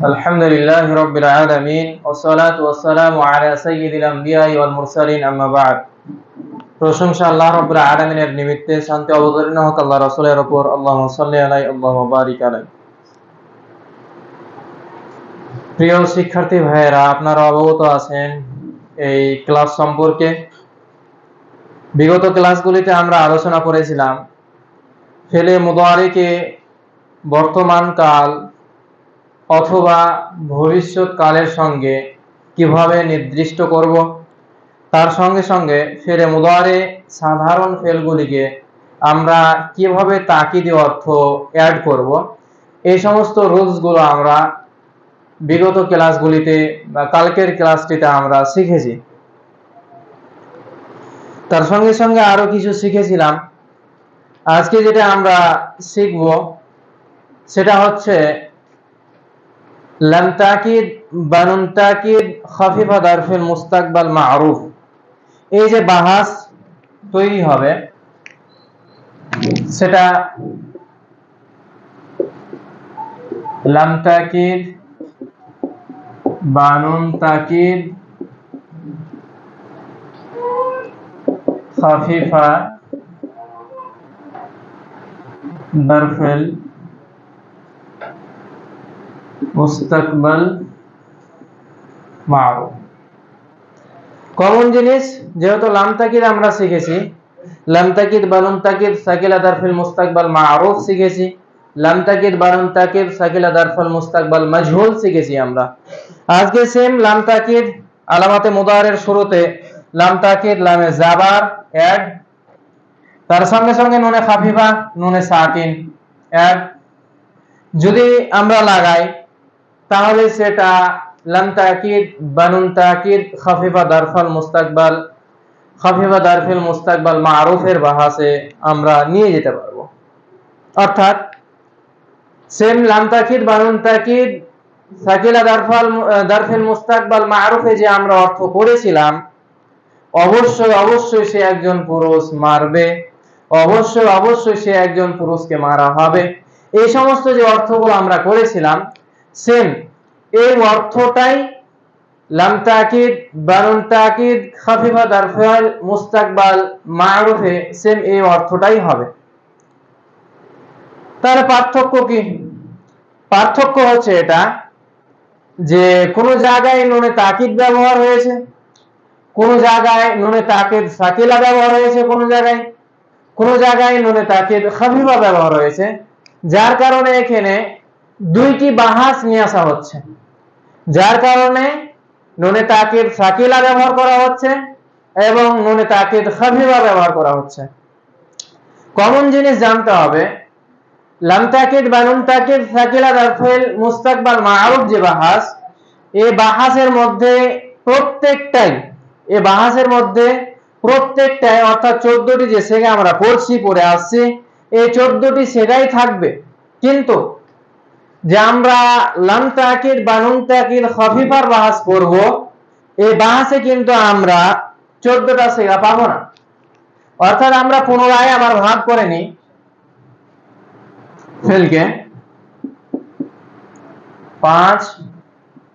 الحمد لله رب العالمين والصلاة والسلام على سيد الأنبياء والمرسلين أما بعد প্রশংসা আল্লাহ রব্বুল আলামিনের নিমিত্তে শান্তি অবতীর্ণ হোক আল্লাহ রাসূলের উপর আল্লাহুম্মা সাল্লি আলাই আল্লাহুম্মা বারিক আলাই প্রিয় শিক্ষার্থী ভাইয়েরা আপনারা অবগত আছেন এই ক্লাস সম্পর্কে বিগত ক্লাসগুলিতে আমরা আলোচনা করেছিলাম ফেলে মুদারিকে বর্তমান কাল অথবা ভবিষ্যৎ কালের সঙ্গে কীভাবে নির্দিষ্ট করব? তার সঙ্গে সঙ্গে ফেলে মুদারে সাধারণ ফেলগুলিকে আমরা কীভাবে তাকিদে অর্থ অ্যাড করব? এই সমস্ত রুলসগুলো আমরা বিগত ক্লাসগুলিতে বা কালকের ক্লাসটিতে আমরা শিখেছি। তার সঙ্গে সঙ্গে আরও কিছু শিখেছিলাম। আজকে যেটা আমরা শিখব, সেটা হচ্ছে লাম তাকিদ, বানুন তাকিদ, খাফিফা দারফিল মুস্তাকবাল মারুফ এই যে বাহাস তৈরি হবে, সেটা লাম তাকিদ, বানুন তাকিদ, খাফিফা দারফিল মুস্তাকবাল মারুফ কমন জিনিস, যেহেতু লাম তাকিদ আমরা শিখেছি লাম তাকিদ বানুন তাকিদ সাকিলা দারফিল মুস্তাকবাল মারুফ শিখেছি লাম তাকিদ বানুন তাকিদ সাকিলা দারফিল মুস্তাকবাল মাজহুল শিখেছি আমরা। আজকে সেম লাম তাকিদ আলামাতে মুদারের শুরুতে লাম তাকিদ লামে জাবার অ্যাড তার সঙ্গে সঙ্গে নুনে খাফিফা, নুনে সাকিন অ্যাড যদি আমরা লাগাই তাহলে সেটা লাম তাকিদ, বানুন তাকিদ, খাফিফা দারফাল মুস্তাকবাল, খাফিফা দারফিল মুস্তাকবাল মারুফের বাহাসে আমরা নিয়ে যেতে পারব। অর্থাৎ সেম লাম তাকিদ, বানুন তাকিদ, সাকিলা দারফাল, দারফিল মুস্তাকবাল মারুফে যে আমরা অর্থ করেছিলাম, অবশ্যই অবশ্যই সে একজন পুরুষ মারবে, অবশ্যই অবশ্যই সে একজন পুরুষকে মারা হবে। এই সমস্ত যে অর্থগুলো আমরা করেছিলাম সেম। এই অর্থটাই লাম তাকিদ, বানুন তাকিদ, খাফিফা, দারফাল, মুস্তাকবাল, মারুফে সেম এই অর্থটাই হবে। তাহলে পার্থক্য কি? পার্থক্য হচ্ছে এটা যে কোন জায়গায় নুনে তাকিদ ব্যবহার হয়েছে, কোন জায়গায় নুনে তাকিদ সাকিলা ব্যবহার হয়েছে কোন জায়গায় কোন জায়গায় নুনে তাকিদ খাফিফা ব্যবহার হয়েছে, যার কারণে এখানে দুইটি বাহাস নিয়ে আসা হচ্ছে। যার কারণে নুনে তাকিদ সাকিলা ব্যবহার করা হচ্ছে এবং নুনে তাকিদ খাফিফা ব্যবহার করা হচ্ছে। কমন জিনিস জানতে হবে, লাম তাকিদ বানুন তাকিদ, সাকিলা দারফিল মুস্তাকবাল মারুফ যে বাহাস, এ বাহাসের মধ্যে প্রত্যেকটাই, এ বাহাসের মধ্যে প্রত্যেকটাই, অর্থাৎ চোদ্দটি যে সেগে আমরা পড়ছি, পড়ে আসছি, এই চোদ্দটি সেগাই থাকবে। কিন্তু যে আমরা লাম তাকিদ বানুন তাকিদ খফিফার বাহাস পড়ব, এই বাহাসে কিন্তু আমরা চোদ্দটা সেগা পাবো না। অর্থাৎ আমরা পুনরায় আবার ভাগ করে নিই। ফেলকে? পাঁচ,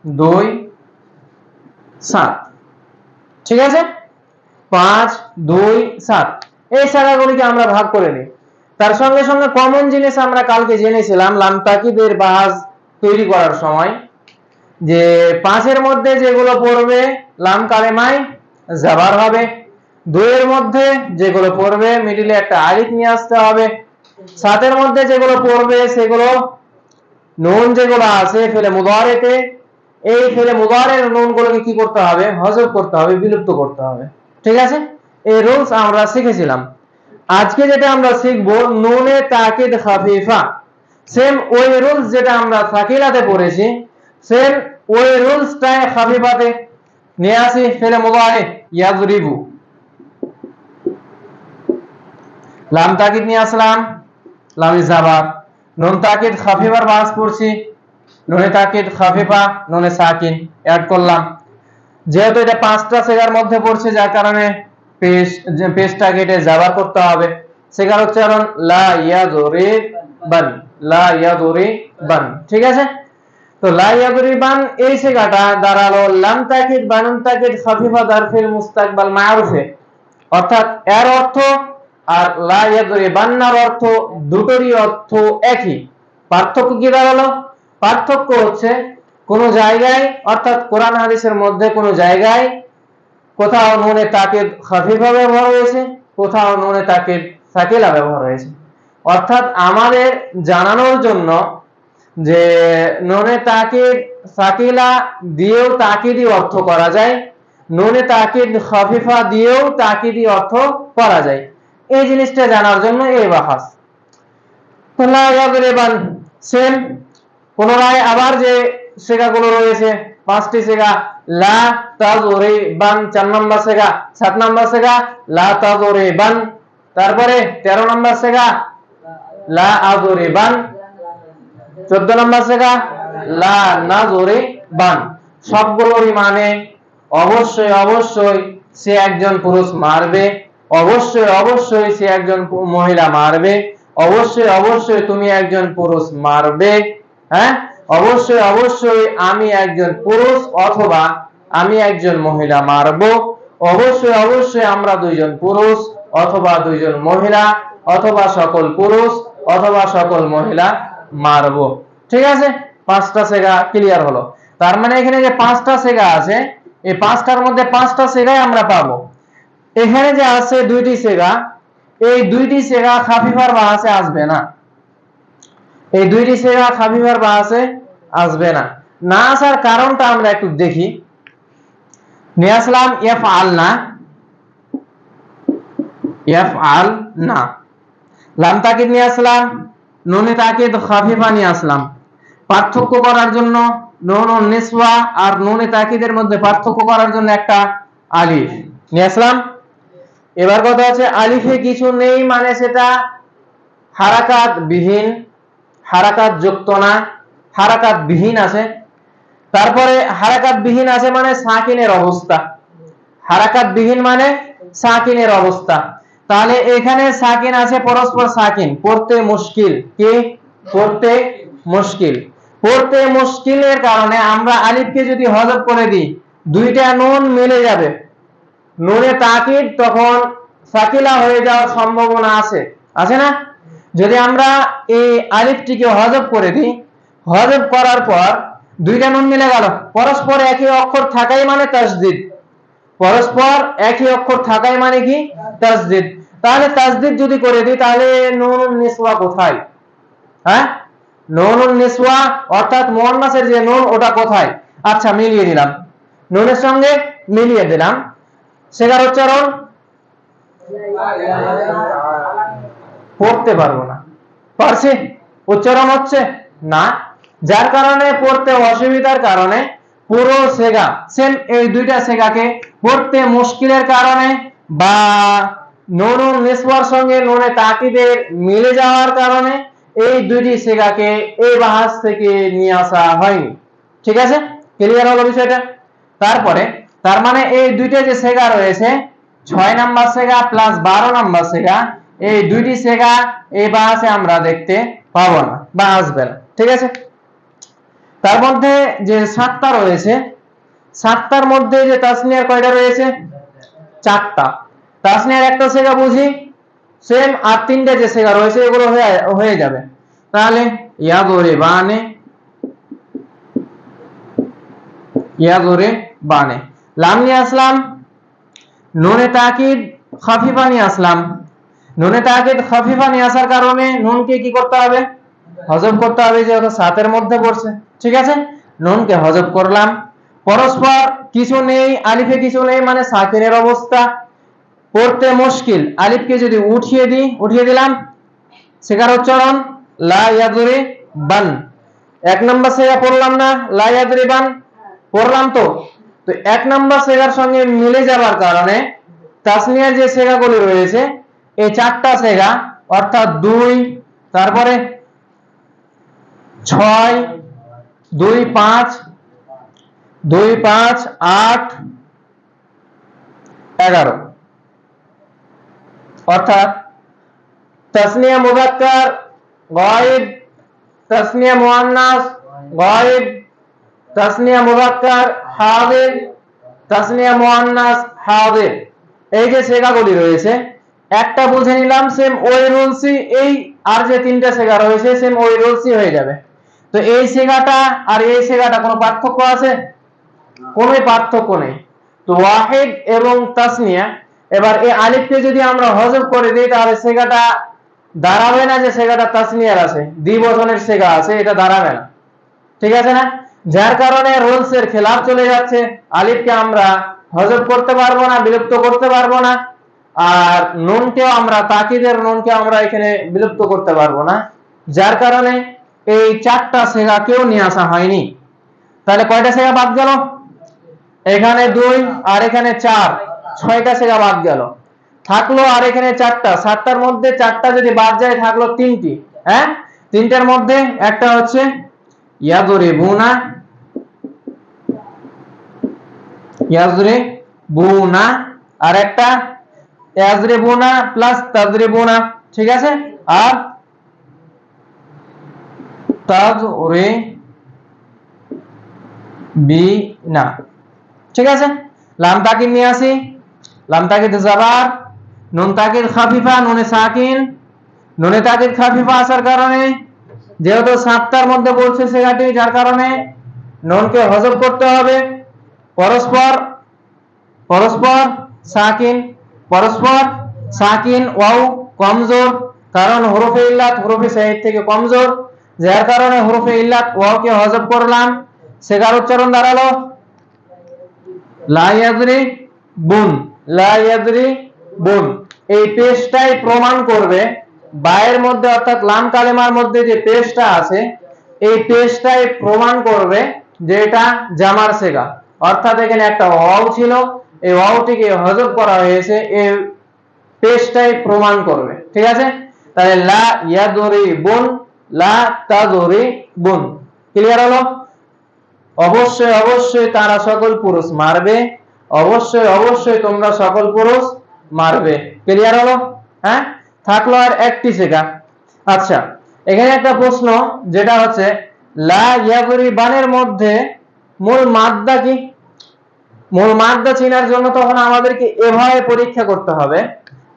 দুই, সাত। ঠিক আছে? পাঁচ, দুই, সাত। এই শাখাগুলিকে আমরা ভাগ করে নিই। তার সঙ্গে সঙ্গে কমন জিনিস আমরা কালকে জেনেছিলাম লাম তাকিদের বাহাজ তৈরি করার সময়। যে পাঁচের মধ্যে যেগুলো পড়বে, লাম কালেমাই জাবার হবে। দুইয়ের মধ্যে যেগুলো পড়বে মিডিলে একটা আলিফ নিয়ে আসতে হবে। সাতের মধ্যে যেগুলো পড়বে, সেগুলো নুন যেগুলো আছে, ফেলে মুদারেতে, এই ফেলে মুদারের নুন গুলোকে কি করতে হবে? হজব করতে হবে, বিলুপ্ত করতে হবে। ঠিক আছে? এই রুলস আমরা শিখেছিলাম। আজকে যেটা আমরা শিখব, নুনে তাকিদ খাফিফা। সেম ওই রুলস যেটা আমরা সাকিলাতে পড়েছি সেম ওই রুলসটাই খাফিফাতে। নিয়ে আসি, ফেলে মুদারে ইয়াজরিবু। লাম তাকিদ নিয়ে আসলাম, লামি জাবার নুন তাকিদ খাফিফার বাস পড়ছি, নুনে তাকিদ খাফিফা, নুনে সাকিন। অ্যাড করলাম। যেহেতু এটা পাঁচটা সেগার মধ্যে পড়ছে, যার কারণে পেশটা কেটে জাবার করতে হবে। সেগার উচ্চারণ লা ইয়াদুরি বান, লা ইয়াদুরি বান, ঠিক আছে? তো লা ইয়াদরিবান এই সেগাটা দাঁড়াল লাম তাকিদ বানুন তাকিদ, খাফিফা, দারফিল, মুস্তাকবাল, মারুফে। অর্থাৎ এর অর্থ আর লা ইয়াদরিবান্নার অর্থ দুটোরই অর্থ একই। পার্থক্য কি দাঁড়াল? পার্থক্য হচ্ছে কোন জায়গায়, অর্থাৎ কোরআন হাদিসের মধ্যে কোন জায়গায় কোথাও নুনে তাকিদ খাফিফা ব্যবহার হয়েছে, কোথাও নুনে তাকিদ সাকিলা ব্যবহার হয়েছে। অর্থাৎ আমাদের জানানোর জন্য যে নুনে তাকিদ সাকিলা দিয়েও তাকিদি অর্থ করা যায়, নুনে তাকিদ খাফিফা দিয়েও তাকিদি অর্থ করা যায়। এই জিনিসটা জানার জন্য এই বাহাস সেম, পুনরায় আবার যে সেগাগুলো রয়েছে, পাঁচটি সেগা লা তাজরে বান চার নম্বর সেগা সাত নম্বর সেগা লা তাজরে বান তারপরে তেরো নম্বর সেগা লা আজরে বান চোদ্দ নম্বর সেগা লা সবগুলোরই মানে অবশ্যই অবশ্যই সে একজন পুরুষ মারবে, অবশ্যই অবশ্যই সে একজন মহিলা মারবে, অবশ্যই অবশ্যই তুমি একজন পুরুষ মারবে হ্যাঁ? অবশ্যই অবশ্যই আমি একজন পুরুষ অথবা আমি একজন মহিলা মারব। অবশ্যই অবশ্যই আমরা দুইজন পুরুষ অথবা দুইজন মহিলা অথবা সকল পুরুষ অথবা সকল মহিলা মারব। ঠিক আছে? পাঁচটা সেগা ক্লিয়ার হলো। তার মানে এখানে যে পাঁচটা সেগা আছে, এই পাঁচটার মধ্যে পাঁচটা সেগাই আমরা পাবো। এখানে যে আছে দুইটি সেগা, এই দুইটি সেগা খাফিফার বাহাসে আসবে না। এই দুইটি সেরা সেগা খাফিফার বাহাসে আসবে না। না আসার কারণটা আমরা একটু দেখি। নিয়ে আসলাম এফ আল না। এফ আল না। লাম তাকিদ নিয়ে আসলাম নুনে তাকিদ খাফিফা নিয়ে আসলাম পার্থক্য করার জন্য নুন নিসওয়া আর নুনে তাকিদের মধ্যে পার্থক্য করার জন্য একটা আলিফ। নিয়ে আসলাম এবার কথা হচ্ছে আলিফে কিছু নেই মানে সেটা হারাকাত বিহীন হারাকাত যুক্ত না হারাকাত বিহীন আছে। তারপরে হারাকাত বিহীন আছে মানে সাকিনের অবস্থা। হারাকাত বিহীন মানে সাকিনের অবস্থা। তাহলে এখানে সাকিন আছে, পরস্পর সাকিন। পড়তে মুশকিল। কি? পড়তে মুশকিল। পড়তে মুশকিলের কারণে আমরা আলিফকে যদি হজব করে দিই, দুইটা নুন মিলে যাবে। নুনে তাকিদ, তখন সাকিলা হয়ে যাওয়ার সম্ভাবনা আছে। আছে না? যদি আমরা এই আলিফটিকে হজব করে দিই, হজব করার পর দুইটা নুন মিলে গেল। পরস্পর একই অক্ষর থাকাই মানে তাসদিদ। পরস্পর একই অক্ষর থাকাই মানে কি? তাসদিদ। তাহলে তাসদিদ যদি করে দিই, তাহলে নুন নিসওয়া কোথায়? হ্যাঁ? নুন নিসওয়া অর্থাৎ মুয়ান্নাসের যে নুন, ওটা কোথায়? আচ্ছা মিলিয়ে দিলাম। নুনের সঙ্গে মিলিয়ে দিলাম। সেগার উচ্চারণ? পড়তে পারব না। পারছি? উচ্চারণ হচ্ছে না। যার কারণে পড়তে অসুবিধার কারণে পুরো সেগা সেম এই দুইটা সেগাকে পড়তে মুশকিলের কারণে বা নুন ও নিসওয়ার সঙ্গে নুনে তাকিদের মিলে যাওয়ার কারণে এই দুইটি সেগাকে এই বাহাস থেকে নিয়ে আসা হয়নি। ঠিক আছে? ক্লিয়ার হলো বিষয়টা? তারপরে, তার মানে এই দুইটা যে সেগা রয়েছে, ছয় নাম্বার সেগা প্লাস বারো নাম্বার সেগা এই দুইটি সেগা এই বাহাসে আমরা দেখতে পাবো না, বা আসবে না, ঠিক আছে? তার মধ্যে যে সাতটা রয়েছে, সাতটার মধ্যে যে তাসনিয়ার কয়টা রয়েছে? চারটা। তাসনিয়ার একটা সেগা বুঝি? সেম আর তিনটে যে সেগা রয়েছে, এগুলো হয়ে হয়ে যাবে। তাহলে ইয়াদরে বানে ইয়াদরে বানে। লাম নিয়ে আসলাম, নুনে তাকিদ খাফিফা নিয়ে আসলাম। নুনে তাকিদ খাফিফা নিয়ে আসার কারণে নুনকে কি করতে হবে? হজব করতে হবে যে যেহেতু সাতের মধ্যে পড়ছে। ঠিক আছে? নুনকে হজব করলাম। পরস্পর কিছু নেই, আলিফে কিছু নেই মানে সাকিনের অবস্থা। পড়তে মুশকিল। আলিফকে যদি উঠিয়ে দিই, উঠিয়ে দিলাম। সেকার উচ্চারণ, লা ইয়াদরি বান। এক নম্বর সেগা পড়লাম না, লা ইয়াদরি বান। পড়লাম তো। তো এক নম্বর সেগার সঙ্গে মিলে যাবার কারণে তাসনিয়ার যে সেগাগুলি রয়েছে এই চারটা সেগা অর্থাৎ দুই, তারপরে ছয়, দুই, পাঁচ দুই, পাঁচ, আট, এগারো। অর্থাৎ তাসনিয়া মুজাক্কার গায়েব, তাসনিয়া মুয়ান্নাস গায়েব, তাসনিয়া মুজাক্কার হাদির তাসনিয়া মুআন্নাস হাদির এই যে সেগাগুলি রয়েছে একটা বুঝে নিলাম সেম ওই রুলসই এই আর যে তিনটা সেগা রয়েছে সেম ওই রুলসই হয়ে যাবে। তো এই সেগাটা আর এই সেগাটা কোনো পার্থক্য আছে? কোনো পার্থক্য নেই। তো ওয়াহিদ এবং তাসনিয়া, এবার এই আলিফকে যদি আমরা হজব করে দিই, তাহলে সেগাটা দাঁড়াবে না যে সেগাটা তাসনিয়ার আছে। দ্বিবচনের সেগা আছে, এটা দাঁড়াবে না। ঠিক আছে না? যার কারণে রুলস এর খেলাফ চলে যাচ্ছে। আলিফকে আমরা হজব করতে পারব না, বিলুপ্ত করতে পারব না। আর নুনকেও আমরা, তাকিদের নুনকে আমরা এখানে বিলুপ্ত করতে পারব না। যার কারণে এই চারটা সেগা কেউ নিয়ে আসা হয়নি। তাহলে কয়টা সেগা বাদ গেল? এখানে দুই আর এখানে চার। ছয়টা সেগা বাদ গেল। থাকল আর এখানে চারটা। সাতটার মধ্যে চারটা যদি বাদ যায়, থাকল তিনটি। হ্যাঁ? তিনটার মধ্যে একটা হচ্ছে ইয়াদরে বুনা ইয়াজরে বুনা আর একটা ইয়াজরে বুনা প্লাস তাজরে বুনা ঠিক আছে? আর তাজরে বি না ঠিক আছে? লাম তাকিদ নিয়ে আসি। লাম তাকিদ জাবার, নুন তাকিদ খাফিফা, নুনে সাকিন। নুনে তাকিদ খাফিফা আসার কারণে, যেহেতু সাতটার মধ্যে বলছে সেগাটি যার কারণে নুনকে হজম করতে হবে। পরস্পর পরস্পর সাকিন পরস্পর, সাকিন, ওয়াও, কমজোর, কারণ হরফে ইল্লাত হরফে সাহিদ থেকে কমজোর। যার কারণে হরফে ইল্লাত ওয়াওকে হজব করলাম। সেগার উচ্চারণ দাঁড়াল। লা ইয়াদরি বুন লা ইয়াদরি বুন এই পেশটাই প্রমাণ করবে বায়ের মধ্যে অর্থাৎ লাম কালেমার মধ্যে যে পেশটা আছে, এই পেশটাই প্রমাণ করবে যে এটা জামার সেগা অর্থাৎ এখানে একটা ওয়াও ছিল এই ওয়াওটিকে হজব করা হয়েছে এই পেশটাই প্রমাণ করবে, ঠিক আছে? তাহলে লা ইয়াদরি বুন লা তাদরি বুন ক্লিয়ার হলো? অবশ্যই অবশ্যই তারা সকল পুরুষ মারবে, অবশ্যই অবশ্যই তোমরা সকল পুরুষ মারবে ক্লিয়ার হলো? হ্যাঁ? থাকল আর একটি শেখা আচ্ছা এখানে একটা প্রশ্ন, যেটা হচ্ছে, লা ইয়াগুরি বানের মধ্যে মূল মাদ্দা কি? মূল মাদ্দা চেনার জন্য তখন আমাদেরকে এভাবে পরীক্ষা করতে হবে।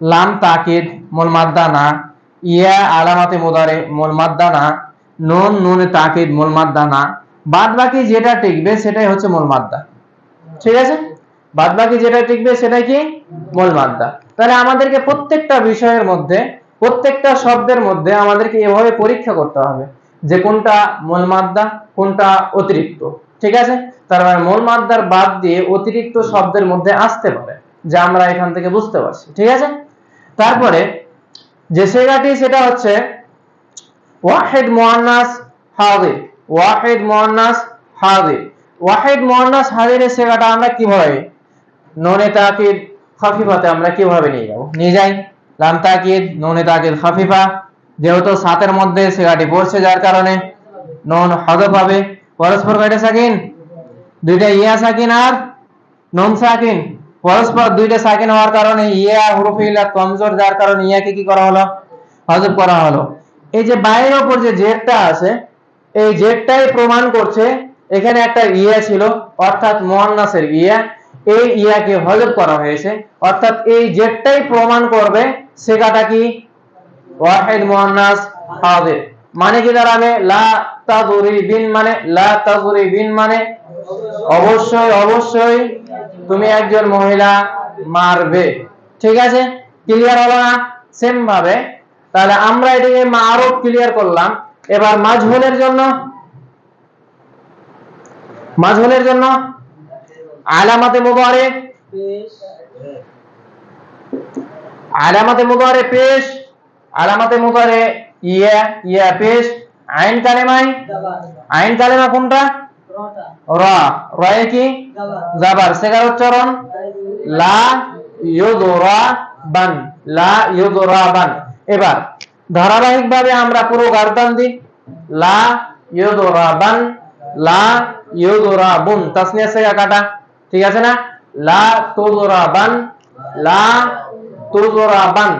লাম তাকিদ, মূল মাদ্দা না। ইয়া আলামাতে মুদারে, মূল মাদ্দা না। নুন, নুনে তাকিদ, মূল মাদ্দা না। বাদ বাকি যেটা টিকবে সেটাই হচ্ছে মূল মাদ্দা। ঠিক আছে? বাদ বাকি যেটা টিকবে সেটাই কি? মূল মাদ্দা। তাহলে আমাদেরকে প্রত্যেকটা বিষয়ের মধ্যে, প্রত্যেকটা শব্দের মধ্যে আমাদেরকে এভাবে পরীক্ষা করতে হবে যে কোনটা মূল মাদ্দা, কোনটা অতিরিক্ত। ঠিক আছে? তার মানে মূল মাদ্দার বাদ দিয়ে অতিরিক্ত শব্দের মধ্যে আসতে পারে, যা আমরা এখান থেকে বুঝতে পারছি, ঠিক আছে? তারপরে যে সেগাটি সেটা হচ্ছে ওয়াহিদ মুআন্নাস হাদির, ওয়াহিদ মুআন্নাস হাদির। ওয়াহিদ মুআন্নাস হাদিরের সেগাটা আমরা কীভাবে নুনে তাকিদ খাফিফাতে আমরা কীভাবে নিয়ে যাব? নিয়ে যাই। লাম তাকিদ, নুনে তাকিদ খাফিফা, যেহেতু সাতের মধ্যে সেগাটি পড়ছে, যার কারণে নুন হযফ হবে। পরস্পর কয়টা সাকিন? দুইটা ইয়া সাকিন আর নুন সাকিন। পরস্পর দুইটা সাকিন হওয়ার কারণে ইয়া হুরুফে ইল্লাত কমজোর, যার কারণে ইয়াকে কি করা হলো? হযফ করা হলো। এই যে বাইরের উপর যে জেডটা আছে, এই জেডটাই প্রমাণ করছে এখানে একটা ইয়া ছিল, অর্থাৎ মুয়ান্নাসের ইয়া। এই ইয়াকে হজব করা হয়েছে। অর্থাৎ এই জেডটাই প্রমাণ করবে সেগাটা কি? ওয়াহিদ মুয়ান্নাস হাদির মানে কি দাঁড়াবে? লা তাদরিবিন মানে মানে অবশ্যই অবশ্যই তুমি একজন মহিলা মারবে। ঠিক আছে? ক্লিয়ার হলো না? সেম ভাবে। তাহলে আমরা এটাকে ক্লিয়ার করলাম। এবার জন্য মাজহুলের জন্য আলামাতে মুবারে আলামাতে মুবারে পেশ, আলামাতে মুবারে ইয়া ইয়া পেশ আইন কালেমাই? আইন কালেমা কোনটা? র। রয়ে কি? জাবার। সেগার উচ্চারণ? লা ইউদরা বান লা ইউদরা বান এবার ধারাবাহিক ভাবে আমরা পুরো গার্দান দিই। লা ইউদরা বান লা ইউদরা বুন তাসনিয়া সেগা কাটা। ঠিক আছে না? লা তুদরা বান লা তুদরা বান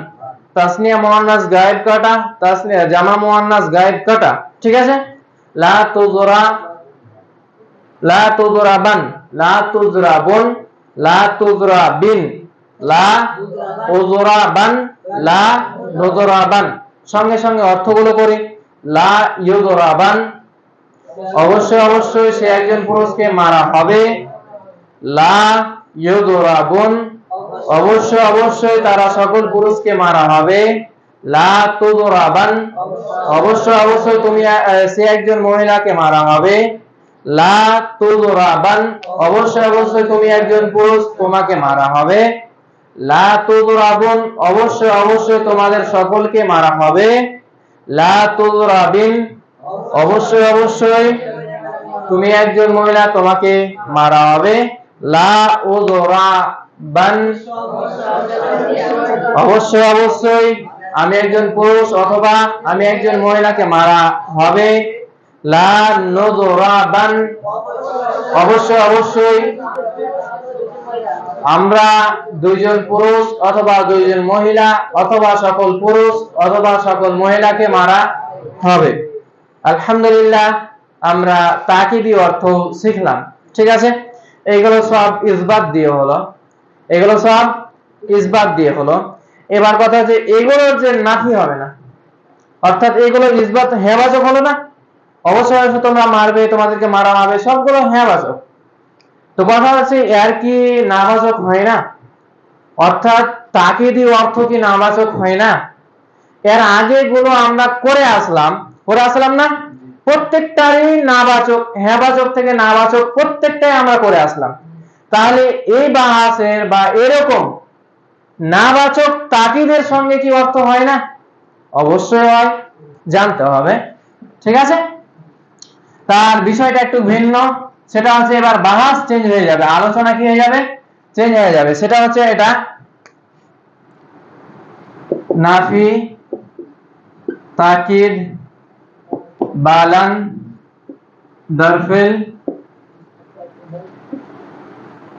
তাসনিয়া মুয়ান্নাস গায়েব কাটা, তাসনিয়া জামা মুয়ান্নাস গায়েব কাটা, ঠিক আছে? লা তুদরা লা তুজরাবান লা তুজরাবুন লা তুজরাবিন লা উজরাবান লা নুজরাবান সঙ্গে সঙ্গে অর্থগুলো করি লা ইউজরাবান অবশ্যই অবশ্যই সে একজন পুরুষকে মারা হবে। লা ইউজরাবুন অবশ্যই অবশ্যই তারা সকল পুরুষকে মারা হবে। লা তুজরাবান অবশ্যই অবশ্যই তুমি সে একজন মহিলাকে মারা হবে। লা তুজরাবান অবশ্যই অবশ্যই তুমি একজন পুরুষ, তোমাকে মারা হবে। লা তুজরাবুন অবশ্যই অবশ্যই তোমাদের সকলকে মারা হবে। লা তুজরাবিন অবশ্যই অবশ্যই তুমি একজন মহিলা, তোমাকে মারা হবে। লা অবশ্যই অবশ্যই। আমি একজন পুরুষ অথবা আমি একজন মহিলাকে মারা হবে। অবশ্যই অবশ্যই। আমরা দুইজন পুরুষ অথবা দুইজন মহিলা অথবা সকল পুরুষ অথবা সকল মহিলাকে মারা হবে। আলহামদুলিল্লাহ, আমরা তাকিদি অর্থ শিখলাম। ঠিক আছে? এইগুলো সব ইসবাত দিয়ে হলো। এগুলো সব ইসবাত দিয়ে হলো। এবার কথা হচ্ছে, এগুলোর যে নাফি হবে না, অর্থাৎ এগুলোর ইসবাত হেবাচক হলো না, অবশ্যই তোমরা মারবে, তোমাদেরকে মারা হবে, সবগুলো হেবাচক তো কথা হচ্ছে, এর কি নাবাচক হয় না? অর্থাৎ তাকিদি অর্থ কি নাবাচক হয় না? এর আগে গুলো আমরা করে আসলাম করে আসলাম না? প্রত্যেকটারই নাবাচক হ্যাবাচক থেকে নাবাচক প্রত্যেকটাই আমরা করে আসলাম। তাহলে এই বাহাসের বা এরকম নাবাচক তাকিদের সঙ্গে কি অর্থ হয় না? অবশ্যই হয়, জানতে হবে। ঠিক আছে? তার বিষয়টা একটু ভিন্ন। সেটা হচ্ছে এবার বাহাস চেঞ্জ হয়ে যাবে। আলোচনা কি হয়ে যাবে? চেঞ্জ হয়ে যাবে। সেটা হচ্ছে এটা। নাফি, তাকিদ, বালান, দরফিল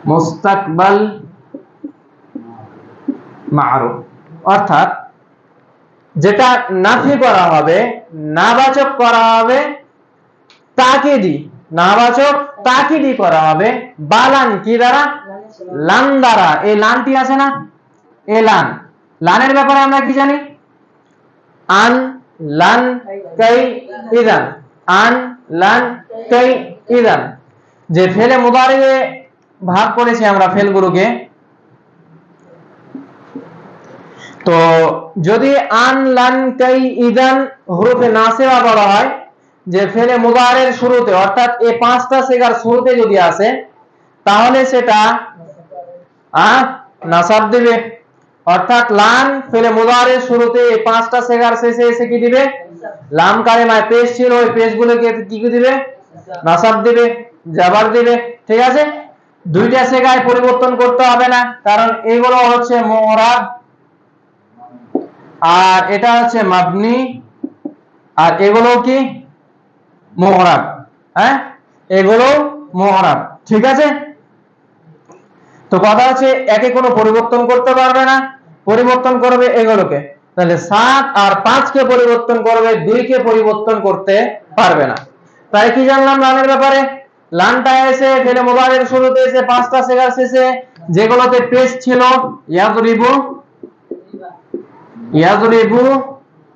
মুস্তাকবাল মারুফ অর্থাৎ যেটা নাফি করা হবে, নাবাচক করা হবে নাবাচক করা হবে, বালান কি দ্বারা? লান দ্বারা। এই লানটি আছে না? এ লান। লানের ব্যাপারে আমরা কি জানি? আন, লান, কাই, ইদান। আন, লান, কাই, ইদান। যে ফেলে মুদারিয়ে ভাগ করেছি আমরা ফেলগুলোকে তো যদি আন লান কাই ইদান হরফে নাসিবা বলা হয়, যে ফেলে মুদারের শুরুতে, অর্থাৎ এই পাঁচটা সেগার শুরুতে যদি আসে, তাহলে সেটা আহ নাসাব দিবে। অর্থাৎ লান ফেলে মুদারের শুরুতে এই পাঁচটা সেগার শেষে এসে কি দিবে? লাম কালেমায় পেশ ছিল, ওই পেশ গুলোকে কি কি দিবে? নাসাব দিবে, জাবার দিবে। ঠিক আছে? দুইটা সেগায় পরিবর্তন করতে হবে না, কারণ এগুলো হচ্ছে মোরাব আর এটা হচ্ছে মাবনি, আর এগুলো কি? মোহরাব হ্যাঁ? এগুলো মোহরাব ঠিক আছে? তো কথা হচ্ছে একে কোনো পরিবর্তন করতে পারবে না, পরিবর্তন করবে এগুলোকে। তাহলে সাত আর পাঁচকে পরিবর্তন করবে, দুইকে পরিবর্তন করতে পারবে না। তাই কি জানলাম লানের ব্যাপারে? লানটা এসে, ফেলে মোবাইলের শুরুতে এসে, পাঁচটা সেগার শেষে যেগুলোতে পেজ ছিল ইয়াদরিবু ইয়াদরিবু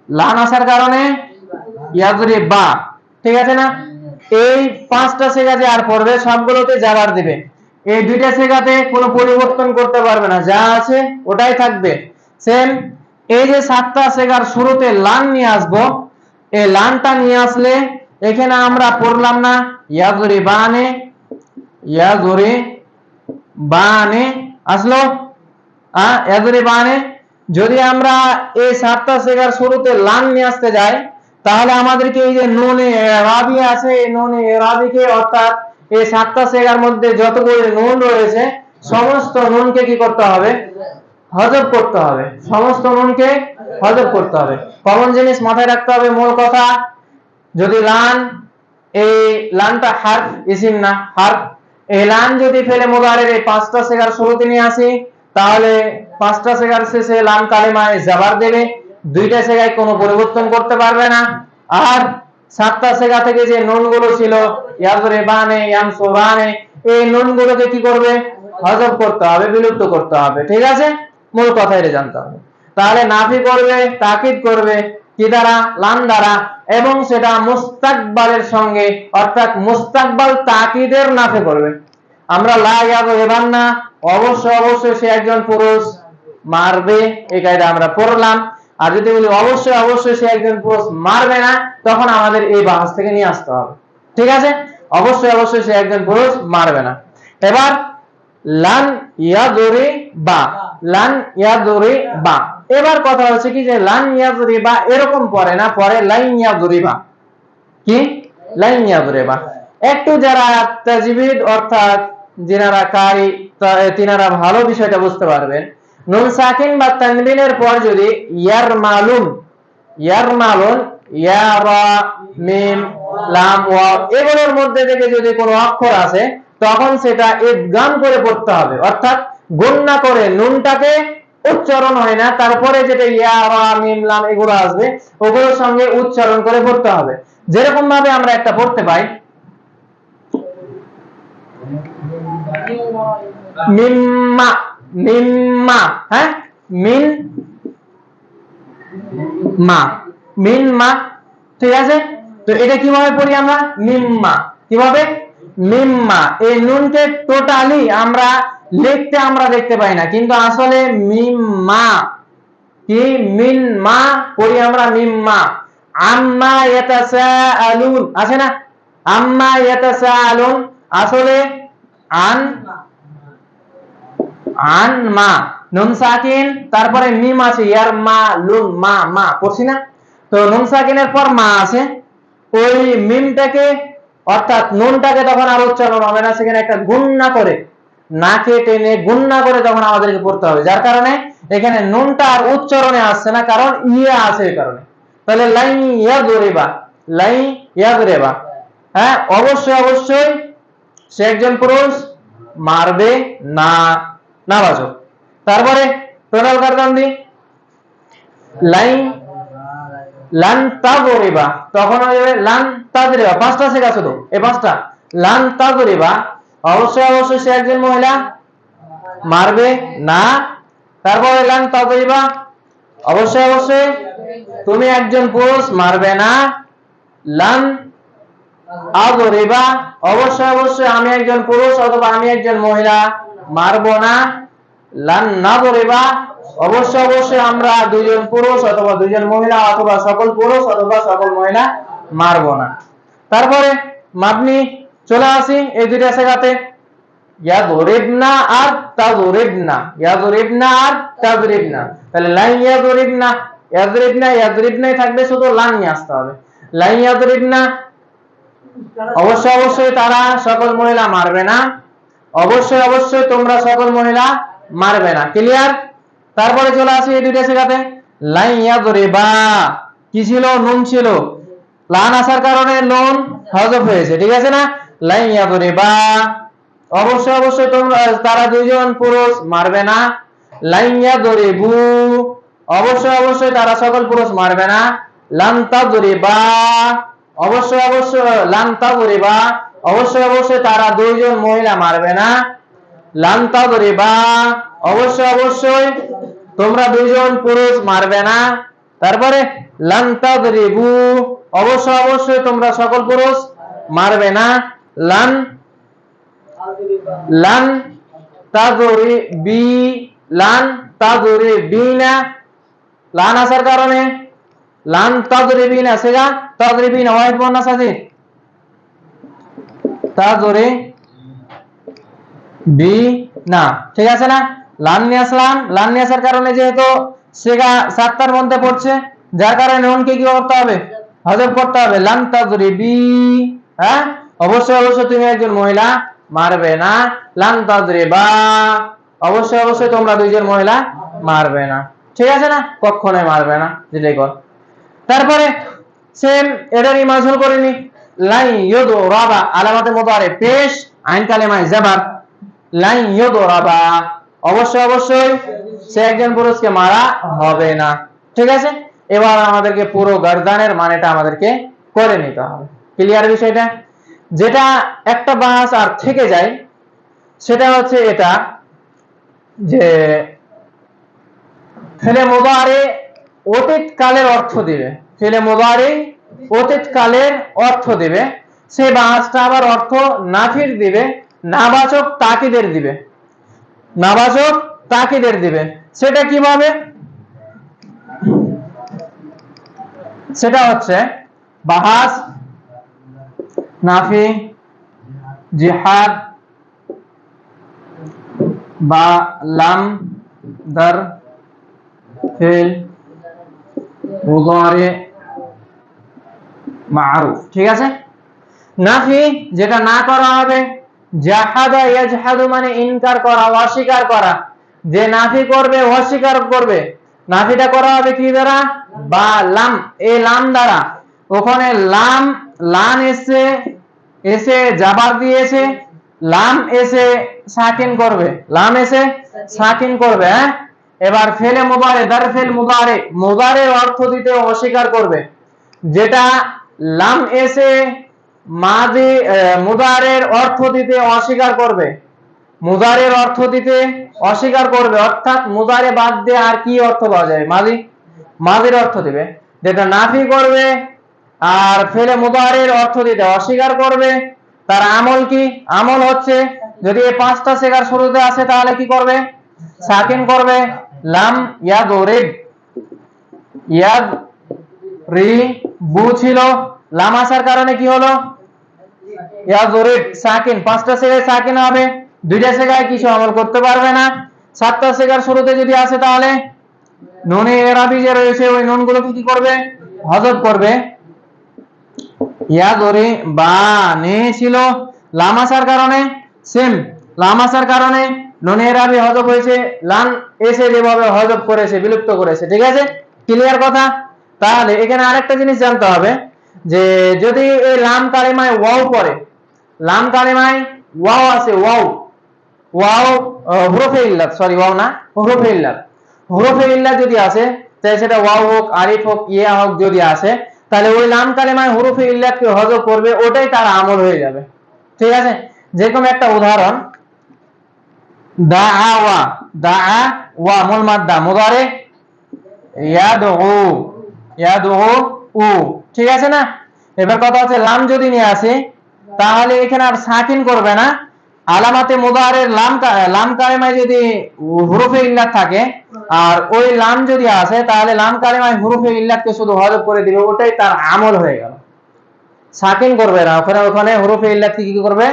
লান আসার কারণে ইয়াদরিবা ঠিক আছে না? এই পাঁচটা সেগাতে আর পড়বে, সবগুলোতে যাবার দিবে। এই দুইটা সেগাতে কোনো পরিবর্তন করতে পারবে না, যা আছে ওটাই থাকবে। সেম এই যে সাতটা সেগার শুরুতে লান নিয়ে আসব, এই লানটা নিয়ে আসলে এখানে আমরা পড়লাম না, ইয়াজরি বানে ইয়াজরি বানে, আসলো? ইয়াজরি বানে? যদি আমরা এই সাতটা সেগার শুরুতে লান নিয়ে আসতে যাই, তাহলে আমাদেরকে এই যে নুনে রাবি আছে, এই নুনে রাবিকে অর্থাৎ এই সাতটা সেগার মধ্যে যতগুলো নুন রয়েছে, সমস্ত নুনকে কি করতে হবে? হজব করতে হবে। সমস্ত নুনকে হজব করতে হবে। কমন জিনিস মাথায় রাখতে হবে, মূল কথা যদি লান, এই লানটা হার্ফ ইসিম না, হার্ফ। এই লান যদি ফেলে মোদারের এই পাঁচটা সেগার শুরুতে নিয়ে আসি, তাহলে পাঁচটা সেগার শেষে লান কালেমায় জাবার দেবে। দুইটা সেগায় কোনো পরিবর্তন করতে পারবে না। আর সাতটা সেগা থেকে যে নুনগুলো ছিল ইয়াজরে বানে, ইয়াম সোবানে এই নুন গুলোকে কি করবে? হজব করতে হবে, বিলুপ্ত করতে হবে। ঠিক আছে? মূল কথা এটা জানতে হবে। তাহলে নাফি করবে, তাকিদ করবে, কি দ্বারা? লান দ্বারা। এবং সেটা মুস্তাকবালের সঙ্গে, অর্থাৎ মুস্তাকবাল তাকিদের নাফে করবে। আমরা লা ইয়াদ এবার না অবশ্যই অবশ্যই সে একজন পুরুষ, মারবে, এই কায়দা আমরা পড়লাম। আর যদি বলি অবশ্যই অবশ্যই সে একজন পুরুষ মারবে না, তখন আমাদের এই বাহাস থেকে নিয়ে আসতে হবে। ঠিক আছে? অবশ্যই অবশ্যই সে একজন পুরুষ মারবে না। এবার, লান ইয়াদুরি বা, লান ইয়াদুরি বা। এবার কথা হচ্ছে কি যে লান ইয়াদুরি বা এরকম পড়ে না পরে লাইন ইয়াদুরি বা কি? লাইন ইয়াদুরি বা একটু যারা তাজবিদ অর্থাৎ যিনারা কারি তিনারা ভালো বিষয়টা বুঝতে পারবেন। নুন সাকিন বা তানবিনের পর যদি ইয়ার মালুম, ইয়ার মালুন ইয়ারা মিম, লাম, ওয়াও, এগুলোর মধ্যে থেকে যদি কোনো অক্ষর আছে তখন সেটা ইদগাম করে পড়তে হবে। অর্থাৎ গুণনা করে নুনটাকে উচ্চারণ হয় না, তারপরে যেটা ইয়ারা মিম, লাম, এগুলো আসবে, ওগুলোর সঙ্গে উচ্চারণ করে পড়তে হবে। যেরকম ভাবে আমরা একটা পড়তে পাই হ্যাঁ? ঠিক আছে? তো এটা কীভাবে পড়ি আমরা? মিম্মা। কীভাবে? এই নুনকে টোটালি আমরা লিখতে আমরা দেখতে পাই না। কিন্তু আসলে মিম্মা। কি? মিন মা পড়ি আমরা মিম্মা। আম্মা ইয়াতাসাআলুন। আছে না? আম্মা ইয়াতাসাআলুন। আসলে আন আন মা নুন সাকিন। তারপরে মিম আছে। ইয়ার মা লুন মা। মা পড়ছি না? তো নুন সাকিনের পর মা আছে। ওই মিমটাকে অর্থাৎ নুনটাকে তখন আর উচ্চারণ হবে না। সেখানে একটা গুণনা করে। নাকে টেনে গুণনা করে তখন আমাদেরকে পড়তে হবে। যার কারণে এখানে নুনটা আর উচ্চারণে আসছে না, কারণ ইয়া আছে এই কারণে। তাহলে লাইন ইয়া দরিবা, লাইন ইয়া দরিবা। হ্যাঁ অবশ্যই অবশ্যই সে একজন পুরুষ, মারবে না না বাজো তারপরে টোটাল করতাম দি? লাইন লান তাজরিবা। তখন হয়ে যাবে লান তাজরিবা, পাঁচটা শেখা শুধু, এই পাঁচটা। লান তাজরিবা অবশ্যই অবশ্যই সে একজন মহিলা। মারবে, না। তারপরে লান তাজরিবা। অবশ্যই অবশ্যই। তুমি একজন পুরুষ, মারবে না। লান আদরিবা অবশ্যই অবশ্যই, আমি একজন পুরুষ অথবা আমি একজন মহিলা, মারবো না। লান না দরিবা অবশ্যই অবশ্যই, আমরা দুইজন পুরুষ অথবা দুইজন মহিলা অথবা সকল পুরুষ অথবা সকল মহিলা মারবো না। তারপরে, মাপনি চলে আসি এই দুইটা শেখাতে ইয়াদরিবনা আর তাদরিবনা। ইয়াদরিবনা আর তাদরিবনা। তাহলে লাইন ইয়াদরিবনা ইয়াদরিবনা, ইয়াদরিবনাই থাকবে শুধু লান আসতে হবে। লাইন ইয়াদরিবনা, অবশ্যই অবশ্যই তারা সকল মহিলা মারবে না। অবশ্যই অবশ্যই তোমরা সকল মহিলা মারবে না। ক্লিয়ার তারপরে চলে আসি এই দুইটা শেখাতে লাইন ইয়াদরিবা। কি ছিল? নুন ছিল। লান আসার কারণে নুন হজব হয়েছে। ঠিক আছে না? লাইন ইয়াদরিবা অবশ্যই অবশ্যই তোমরা, তারা দুইজন পুরুষ, মারবে না। ইয়াদরিবু অবশ্যই অবশ্যই তারা সকল পুরুষ মারবে না। লান তাদরিবা অবশ্যই অবশ্যই, লান তাদরিবা অবশ্যই অবশ্যই তারা দুইজন মহিলা মারবে না। লান তাদরিবা অবশ্যই অবশ্যই তোমরা দুইজন পুরুষ মারবে না। তারপরে লান তাদরিবু অবশ্যই অবশ্যই তোমরা সকল পুরুষ মারবে না। লান লান তাদরি বি, লান তাদরি বিনা, লান আসার কারণে, লান তাদরি বিনা সেগা তাদরি বিনা ওয়াহিদ মুন্নাস আছে তাদরি বি না ঠিক আছে না? লান নিয়ে আসলাম, লান নিয়ে আসার কারণে যেহেতু সেগা সাতটার মধ্যে পড়ছে, যার কারণে নুনকে কি করতে হবে? হজব করতে হবে। লান তাদরি বি হ্যাঁ? অবশ্যই অবশ্যই তুমি একজন মহিলা, মারবে না। লান তাদরি বা অবশ্যই অবশ্যই তোমরা দুইজন মহিলা, মারবে না। ঠিক আছে না? কখনোই মারবে না যেটাই কর। তারপরে সেম এটারই মাঝুল করিনি লাই ইয়দো রাবা আলামাতে মোবারে পেশ, আইন কালেমায় জাবার। লাই ইয়দো রাবা। অবশ্যই অবশ্যই, সে একজন পুরুষকে মারা হবে না। ঠিক আছে? এবার আমাদেরকে পুরো গর্দানের মানেটা আমাদেরকে করে নিতে হবে। ক্লিয়ার বিষয়টা? যেটা একটা বাস আর থেকে যায়, সেটা হচ্ছে এটা, যে ফেলে মোবারে অতীত কালের অর্থ দিবে। ফেলে মোবারে অতীত কালের অর্থ দিবে। সেই বাসটা আবার অর্থ নাফির দিবে, নাবাচক তাকিদের দিবে। নাবাচক তাকিদের দিবে। সেটা কীভাবে? সেটা হচ্ছে বাহাস নাফি, জিহাদ, বা লাম, দার, ফেল, মুদারে, মারুফ। ঠিক আছে? নাফি, যেটা না করা হবে, জাহাদা ইয়াজহাদু মানে ইনকার করা, অস্বীকার করা। যে নাফি করবে অস্বীকার করবে। নাফিটা করা হবে কি দ্বারা? বা লাম, এ লাম দ্বারা। ওখানে লাম, লান এসে এসে জাবার দিয়েছে, লাম এসে সাকিন করবে। লাম এসে সাকিন করবে হ্যাঁ? এবার ফেলে মুবারে, দার ফেল মুবারে। মুবারের অর্থ দিতে অস্বীকার করবে। যেটা লাম এসে মাদি মুদারের অর্থ দিতে অস্বীকার করবে। মুদারের অর্থ দিতে অস্বীকার করবে, অর্থাৎ মুদারে বাদ দিয়ে আর কি অর্থ পাওয়া যায়? মাদি মাদির অর্থ দিবে। যেটা নাফি করবে আর ফেলে মুদারের অর্থ দিতে অস্বীকার করবে। তার আমল কি? আমল হচ্ছে, যদি এই পাঁচটা শেখার শুরুতে আসে তাহলে কি করবে? সাকিন করবে। লাম ইয়াদ রিব ইয়াদ রি বু ছিল। লাম আসার কারণে কি হলো? ইয়াদ রিব সাকিন। পাঁচটা শেখায় সাকিন হবে। দুইটা শেখায় কিছু আমল করতে পারবে না। সাতটা শেখার শুরুতে যদি আসে তাহলে নুনে এরাবি যে রয়েছে, ওই নুনগুলোকে কি করবে? হজব করবে। ইয়া ধরে লামাসার কারণে, সেম লামাসার কারণে নুনের আবি হজব হয়েছে, লান এসে যেভাবে হজব করেছে, বিলুপ্ত করেছে, ঠিক আছে? ক্লিয়ার কথা? তাহলে এখানে আরেকটা জিনিস জানতে হবে, যে যদি এই লাম কালেমায় ওয়াও পড়ে, লাম কালেমায় ওয়াও আছে, ওয়াও ওয়াও হুরফে ইল্লাত সরি ওয়াও না, হুরফে ইল্লাত। হুরফে ইল্লাত যদি আসে, তাহলে সেটা ওয়াও হোক, আরিফ হোক, ইয়া হোক যদি আসে তাহলে ওই লাম কালেমায় হুরুফে ইল্লাতকে হজব করবে, ওটাই তার আমল হয়ে যাবে। ঠিক আছে? যেরকম একটা উদাহরণ। দা ওয়া দা ওয়া, মূল মাদ্দা, মুদারে, ইয়াদউ ইয়াদউ উ, ঠিক আছে না? এবার কথা হচ্ছে, লাম যদি নিয়ে আসে, তাহলে এখানে আর সাকিন করবে না। আলামাতে মুদারের লাম লাম কালেমায় যদি হুরুফে ইল্লাত থাকে, আর ওই লাম যদি আসে, তাহলে লাম কালেমায় হুরুফে ইল্লাতকে শুধু হজব করে দিবে, ওটাই তার আমল হয়ে গেল। সাকিন করবে না, ওখানে ওখানে হুরুফে ইল্লাতকে কি করবে?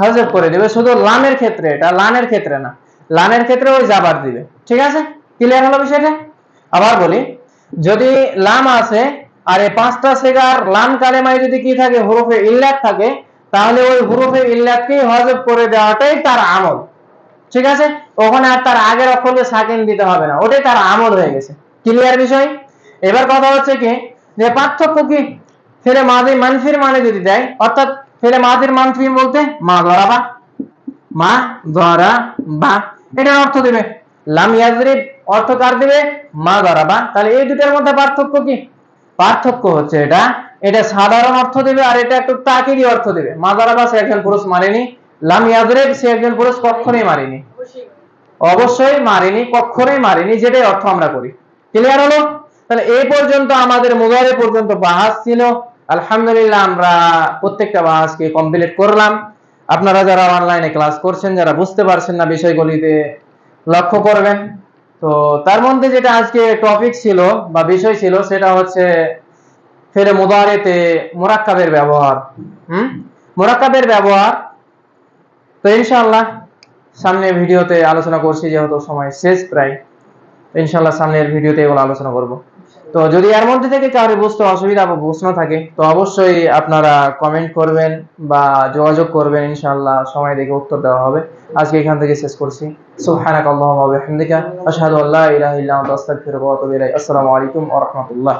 হজব করে দিবে। শুধু লামের ক্ষেত্রে, এটা লানের ক্ষেত্রে না। লানের ক্ষেত্রে ওই জাবার দিবে। ঠিক আছে? ক্লিয়ার হলো বিষয়টা? আবার বলি, যদি লাম আছে আর এই পাঁচটা সেগার লাম কালেমায় যদি কি থাকে, হুরুফে ইল্লাত থাকে তাহলে ওই হুরুফে ইল্লাতকেই হজব করে দেওয়াটাই তার আমল। ঠিক আছে? ওখানে আর তার আগের অক্ষরকে সাকিন দিতে হবে না। ওটাই তার আমল হয়ে গেছে। ক্লিয়ার বিষয়? এবার কথা হচ্ছে কি? যে পার্থক্য কি? ফেলে মাদি মানফির মানে যদি দেয়, অর্থাৎ ফেলে মাদির মানফি বলতে? মা ধরা বা। মা ধরা বা। এটার অর্থ দিবে। লাম ইয়াজরিব অর্থ কার দিবে? মা ধরা বা। তাহলে এই দুটার মধ্যে পার্থক্য কি? পার্থক্য হচ্ছে এটা এটা সাধারণ অর্থ দেবে আর এটা একটু তাকিদি অর্থ দেবে। মাদারাবা সে একজন পুরুষ মারেনি, লাম ইয়াদরেব সে একজন পুরুষ কখনোই মারেনি। অবশ্যই মারেনি কখনোই মারেনি, যেটাই অর্থ আমরা করি। ক্লিয়ার হলো? তাহলে এই পর্যন্ত আমাদের মুগারে পর্যন্ত বাহাস ছিল। আলহামদুলিল্লাহ আমরা প্রত্যেকটা বাহাসকে কমপ্লিট করলাম। আপনারা যারা অনলাইনে ক্লাস করছেন, যারা বুঝতে পারছেন না বিষয়গুলিতে, লক্ষ্য করবেন। তো তার মধ্যে যেটা আজকে টপিক ছিল বা বিষয় ছিল, সেটা হচ্ছে ফেরে মুদারেতে মোরাক্কাবের ব্যবহার, হুম? মোরাক্কাবের ব্যবহার। তো ইনশাআল্লাহ সামনের ভিডিওতে আলোচনা করছি, যেহেতু সময় শেষ প্রায় ইনশাআল্লাহ সামনের ভিডিওতে এগুলো আলোচনা করব। তো যদি এর মধ্যে থেকে কারও বুঝতে অসুবিধা বা প্রশ্ন থাকে, তো অবশ্যই আপনারা কমেন্ট করবেন বা যোগাযোগ করবেন, ইনশাআল্লাহ সময় দেখে উত্তর দেওয়া হবে। আজকে এখান থেকে শেষ করছি। সুবহানাক আল্লাহুম্মা ওয়া বিহামদিকা, আশহাদু আল্লা ইলাহা ইল্লা আনতা আস্তাগফিরুকা ওয়া আতুবু ইলাইক। আসসালামু আলাইকুম ওয়া রাহমাতুল্লাহ।